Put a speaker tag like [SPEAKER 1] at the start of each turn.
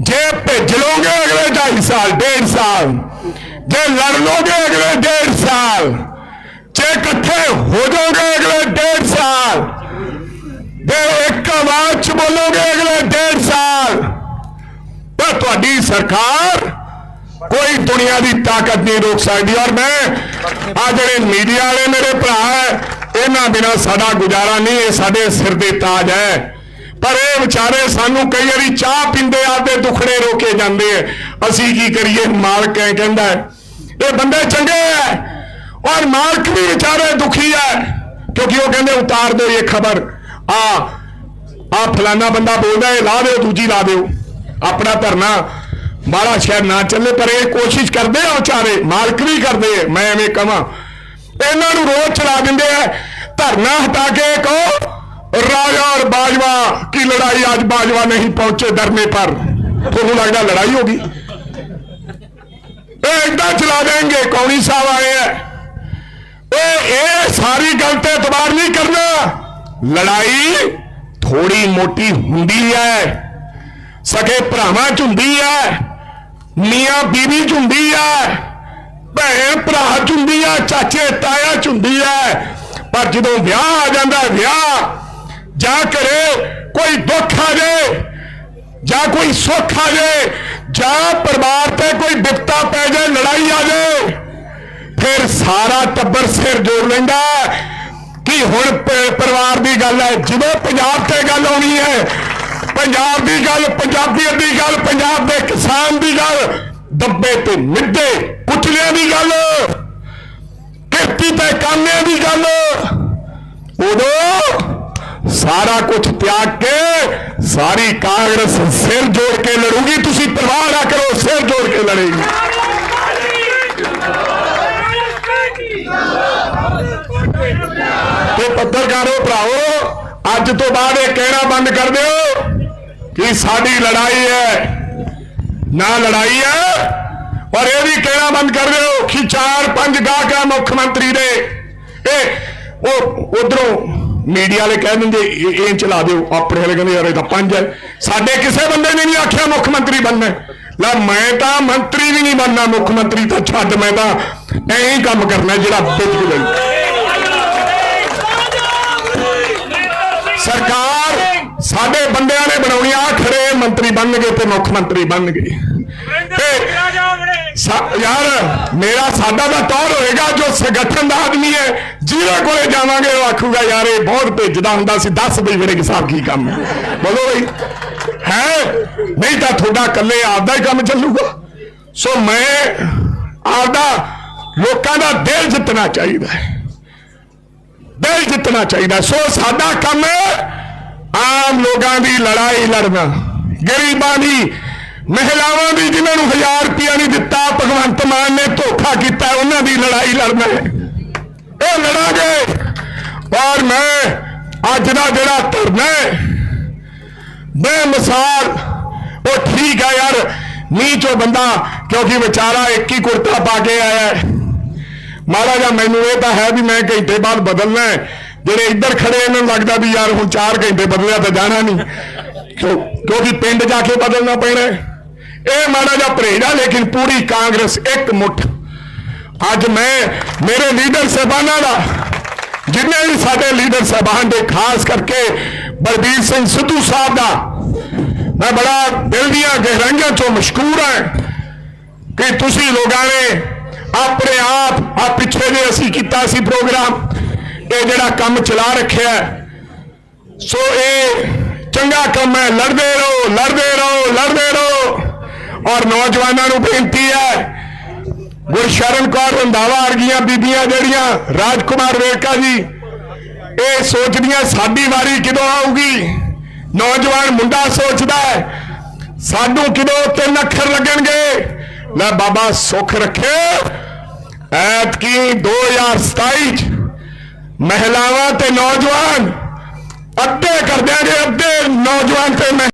[SPEAKER 1] ਜੇ ਭੇਜ ਲੋਗੇ ਅਗਲੇ 2.5 ਸਾਲ 1.5 ਸਾਲ? ਜੇ ਲੜ ਲੋਗੇ ਅਗਲੇ 1.5 ਸਾਲ? ਜੇ ਇਕੱਠੇ ਹੋ ਜਾਓਗੇ ਅਗਲੇ 1.5 ਸਾਲ? ਜੇ ਇੱਕ ਆਵਾਜ਼ ਚ ਬੋਲੋਗੇ ਅਗਲੇ 1.5 ਸਾਲ? ਤਾਂ ਤੁਹਾਡੀ ਸਰਕਾਰ ਕੋਈ ਦੁਨੀਆ ਦੀ ਤਾਕਤ ਨਹੀਂ ਰੋਕ ਸਕਦੀ। ਔਰ ਮੈਂ ਆ ਜਿਹੜੇ ਮੀਡੀਆ ਵਾਲੇ ਮੇਰੇ ਭਰਾ ਹੈ, ਇਹਨਾਂ ਬਿਨਾ ਸਾਡਾ ਗੁਜ਼ਾਰਾ ਨਹੀਂ, ਇਹ ਸਾਡੇ ਸਿਰ ਦੇ ਤਾਜ ਹੈ। ਪਰ ਇਹ ਵਿਚਾਰੇ ਸਾਨੂੰ ਕਈ ਵਾਰੀ ਚਾਹ ਪੀਂਦੇ ਆਪਦੇ ਦੁਖੜੇ ਰੋਕੇ ਜਾਂਦੇ ਐ ਅਸੀਂ ਕੀ ਕਰੀਏ? ਮਾਲਕ ਐ ਕਹਿੰਦਾ ਇਹ ਬੰਦੇ ਚੰਗੇ ਐ ਔਰ ਮਾਲਕ ਵੀ ਵਿਚਾਰੇ ਦੁਖੀ ਐ। ਕਿਉਂਕਿ ਉਹ ਕਹਿੰਦੇ, ਉਤਾਰ ਦਿਓ ਇਹ ਖਬਰ। ਆ ਆ ਫਲਾਨਾ ਬੰਦਾ ਬੋਲਦਾ, ਇਹ ਲਾ ਦਿਓ, ਦੂਜੀ ਲਾ ਦਿਓ। ਆਪਣਾ ਧਰਨਾ ਮਾੜਾ ਸ਼ਹਿਰ ਨਾ ਚੱਲੇ, ਪਰ ਇਹ ਕੋਸ਼ਿਸ਼ ਕਰਦੇ ਆ ਵਿਚਾਰੇ, ਮਾਲਕ ਵੀ ਕਰਦੇ ਆ, ਮੈਂ ਐਵੇਂ ਕਹਾਂ। ਇਹਨਾਂ ਨੂੰ ਰੋਜ਼ ਚਲਾ ਦਿੰਦੇ ਆ, ਧਰਨਾ ਹਟਾ ਕੇ ਕਹੋ ਬਾਜਵਾ ਕੀ ਲੜਾਈ ਅੱਜ ਬਾਜਵਾ ਨਹੀਂ ਪਹੁੰਚੇ ਧਰਨੇ ਪਰ? ਤੁਹਾਨੂੰ ਲੱਗਦਾ ਲੜਾਈ ਹੋਗੀ ਇਹ ਏਦਾਂ ਚਲਾ ਦੇਣਗੇ, ਕੌਣੀ ਸਾਹਿਬ ਆਏ ਆ। ਇਹ ਇਹ ਸਾਰੀ ਗੱਲ ਤੇ ਇਤਬਾਰ ਨਹੀਂ ਕਰਨਾ। ਲੜਾਈ ਥੋੜੀ ਮੋਟੀ ਹੁੰਦੀ ਭਰਾਵਾਂ ਚ ਹੁੰਦੀ ਹੈ, ਮੀਆਂ ਬੀਵੀ ਚ ਹੁੰਦੀ ਹੈ, ਭੈਣ ਭਰਾ ਚ ਹੁੰਦੀ ਹੈ, ਚਾਚੇ ਤਾਇਆ ਚ ਹੁੰਦੀ ਹੈ। ਪਰ ਜਦੋਂ ਵਿਆਹ ਆ ਜਾਂਦਾ ਵਿਆਹ ਜਾ ਕਰੇ ਕੋਈ ਦੁੱਖ ਆ ਜਾਏ ਜਾਂ ਕੋਈ ਸੁੱਖ ਆ ਜਾਏ ਜਾਂ ਪਰਿਵਾਰ ਤੇ ਕੋਈ ਵਿਪਤਾ ਪੈ ਜਾਏ, ਲੜਾਈ ਆ ਜਾਏ, ਫਿਰ ਸਾਰਾ ਟੱਬਰ ਸਿਰ ਜੋੜ ਲੈਂਦਾ ਕਿ ਹੁਣ ਪਰਿਵਾਰ ਦੀ ਗੱਲ ਹੈ। ਜਿਵੇਂ ਪੰਜਾਬ ਤੇ ਗੱਲ ਆਉਣੀ ਹੈ, ਪੰਜਾਬ ਦੀ ਗੱਲ, ਪੰਜਾਬੀਅਤ ਦੀ ਗੱਲ, ਪੰਜਾਬ ਦੇ ਕਿਸਾਨ ਦੀ ਗੱਲ, ਦੱਬੇ ਤੇ ਮਿੱਡੇ ਕੁਚਲਿਆਂ ਦੀ ਗੱਲ ਕਿਰਤੀ ਤੇ ਕਾਮਿਆਂ ਦੀ ਗੱਲ, ਉਦੋਂ ਸਾਰਾ ਕੁਝ ਤਿਆਗ ਕੇ ਸਾਰੀ ਕਾਂਗਰਸ ਸਿਰ ਜੋੜ ਕੇ ਲੜੂਗੀ, ਤੁਸੀਂ ਪਰਵਾਹ ਨਾ ਕਰੋ, ਸਿਰ ਜੋੜ ਕੇ ਲੜੇਗੀ। ਤੇ ਪੱਤਰਕਾਰੋ ਭਰਾਓ ਅੱਜ ਤੋਂ ਬਾਅਦ ਇਹ ਕਹਿਣਾ ਬੰਦ ਕਰ ਦਿਓ ਕਿ ਸਾਡੀ ਲੜਾਈ ਹੈ, ਨਾ ਲੜਾਈ ਹੈ, ਔਰ ਇਹ ਵੀ ਕਹਿਣਾ ਬੰਦ ਕਰ ਦਿਓ ਕਿ ਚਾਰ ਪੰਜ ਗਾਹਕ ਆ ਮੁੱਖ ਮੰਤਰੀ ਦੇ, ਇਹ ਉਹ ਉਧਰੋਂ ਮੀਡੀਆ ਵਾਲੇ ਕਹਿ ਦਿੰਦੇ, ਇਹ ਚਲਾ ਦਿਓ, ਆਪਣੇ ਵਾਲੇ ਕਹਿੰਦੇ, ਯਾਰ ਇਹ ਤਾਂ ਪੰਜ ਹੈ। ਸਾਡੇ ਕਿਸੇ ਬੰਦੇ ਨੇ ਨਹੀਂ ਆਖਿਆ ਮੁੱਖ ਮੰਤਰੀ ਬਣਨਾ। ਲੈ, ਮੈਂ ਤਾਂ ਮੰਤਰੀ ਵੀ ਨਹੀਂ ਬਣਨਾ, ਮੁੱਖ ਮੰਤਰੀ ਤਾਂ ਛੱਡ, ਮੈਂ ਤਾਂ ਐਂ ਕੰਮ ਕਰਨਾ ਜਿਹੜਾ ਬਿੱਜ ਗਈ ਸਰਕਾਰ ਸਾਡੇ ਬੰਦਿਆਂ ਨੇ ਬਣਾਉਣੀ ਆ, ਖੜੇ ਮੰਤਰੀ ਬਣਨਗੇ ਤੇ ਮੁੱਖ ਮੰਤਰੀ ਬਣਨਗੇ ਯਾਰ, ਮੇਰਾ ਸਾਡਾ ਦਾ ਤੌਰ ਹੋਏਗਾ ਜੋ ਸੰਗਠਨ ਦਾ ਆਦਮੀ ਹੈ। ਜਿਹਦੇ ਕੋਲੇ ਜਾਵਾਂਗੇ, ਉਹ ਆਖੂਗਾ, ਯਾਰ, ਇਹ ਬਹੁਤ ਭੇਜਦਾ ਹੁੰਦਾ ਸੀ, ਦੱਸ ਬਈ ਮੇਰੇ ਸਾਹਿਬ ਕੀ ਕੰਮ ਹੈ। ਬੋਲੋ ਬਈ। ਹੈ? ਨਹੀਂ ਤਾਂ ਤੁਹਾਡਾ ਇਕੱਲੇ ਆਪਦਾ ਹੀ ਕੰਮ ਚੱਲੂਗਾ। ਸੋ ਮੈਂ ਆਪਦਾ ਲੋਕਾਂ ਦਾ ਦਿਲ ਜਿੱਤਣਾ ਚਾਹੀਦਾ ਹੈ। ਦਿਲ ਜਿੱਤਣਾ ਚਾਹੀਦਾ ਸੋ ਸਾਡਾ ਕੰਮ ਹੈ ਆਮ ਲੋਕਾਂ ਦੀ ਲੜਾਈ ਲੜਨਾ, ਗਰੀਬਾਂ ਦੀ ਮਹਿਲਾਵਾਂ ਦੀ ਜਿਨ੍ਹਾਂ ਨੂੰ 1000 ਰੁਪਇਆ ਨਹੀਂ ਦਿੱਤਾ, ਭਗਵੰਤ ਮਾਨ ਨੇ ਧੋਖਾ ਕੀਤਾ, ਉਹਨਾਂ ਦੀ ਲੜਾਈ ਲੜਨਾ ਹੈ ਇਹ ਲੜਾਂਗੇ। ਔਰ ਮੈਂ ਅੱਜ ਦਾ ਜਿਹੜਾ ਧਰਨਾ ਬੇਮਿਸਾਲ, ਉਹ ਠੀਕ ਹੈ ਯਾਰ। ਨੀਚੋ ਬੰਦਾ, ਕਿਉਂਕਿ ਵਿਚਾਰਾ ਇੱਕ ਹੀ ਕੁੜਤਾ ਪਾ ਕੇ ਆਇਆ ਹੈ। ਮਾੜਾ ਜਿਹਾ ਮੈਨੂੰ ਇਹ ਤਾਂ ਹੈ ਵੀ ਮੈਂ ਘੰਟੇ ਬਾਅਦ ਬਦਲਣਾ ਜਿਹੜੇ ਇੱਧਰ ਖੜੇ ਇਹਨਾਂ ਨੂੰ ਲੱਗਦਾ ਵੀ ਯਾਰ ਹੁਣ 4 ਘੰਟੇ ਬਦਲਿਆ ਤਾਂ ਜਾਣਾ ਨਹੀਂ। ਕਿਉਂਕਿ ਪਿੰਡ ਜਾ ਕੇ ਬਦਲਣਾ ਪੈਣਾ ਇਹ ਮਾੜਾ ਜਿਹਾ ਪਰਹੇਜ ਆ, ਲੇਕਿਨ ਪੂਰੀ ਕਾਂਗਰਸ ਇੱਕ ਮੁੱਠ। ਅੱਜ ਮੈਂ ਮੇਰੇ ਲੀਡਰ ਸਾਹਿਬਾਨਾਂ ਦਾ, ਜਿੰਨੇ ਵੀ ਸਾਡੇ ਲੀਡਰ ਸਾਹਿਬਾਨ ਦੇ ਖਾਸ ਕਰਕੇ ਬਲਬੀਰ ਸਿੰਘ ਸਿੱਧੂ ਸਾਹਿਬ ਦਾ, ਮੈਂ ਬੜਾ ਦਿਲ ਦੀਆਂ ਗਹਿਰਾਈਆਂ ਚੋਂ ਮਸ਼ਕੂਰ ਹਾਂ ਕਿ ਤੁਸੀਂ ਲੋਕਾਂ ਨੇ ਆਪਣੇ ਆਪ ਆ ਪਿੱਛੇ ਜੇ ਅਸੀਂ ਕੀਤਾ ਸੀ ਪ੍ਰੋਗਰਾਮ, ਇਹ ਜਿਹੜਾ ਕੰਮ ਚਲਾ ਰੱਖਿਆ ਸੋ ਇਹ ਚੰਗਾ ਕੰਮ ਹੈ, ਲੜਦੇ ਰਹੋ ਲੜਦੇ ਰਹੋ ਲੜਦੇ ਰਹੋ। ਔਰ ਨੌਜਵਾਨਾਂ ਨੂੰ ਬੇਨਤੀ ਹੈ, ਗੁਰਸ਼ਰਨ ਕੌਰ ਰੰਧਾਵਾ ਵਰਗੀਆਂ ਬੀਬੀਆਂ ਜਿਹੜੀਆਂ ਰਾਜਕੁਮਾਰ ਵੇਰਕਾ ਜੀ, ਇਹ ਸੋਚਦੀਆਂ ਸਾਡੀ ਵਾਰੀ ਕਦੋਂ ਆਊਗੀ? ਨੌਜਵਾਨ ਮੁੰਡਾ ਸੋਚਦਾ ਹੈ, ਸਾਨੂੰ ਕਿਦੋਂ ਤਿੰਨ ਅੱਖਰ ਲੱਗਣਗੇ? ਲੈ ਬਾਬਾ ਸੁੱਖ ਰੱਖੇ ਐਤਕੀ 2027 ਚ ਮਹਿਲਾਵਾਂ ਤੇ ਨੌਜਵਾਨ ਅੱਧੇ ਕਰ ਦਿਆਂਗੇ, ਅੱਧੇ ਨੌਜਵਾਨ ਤੇ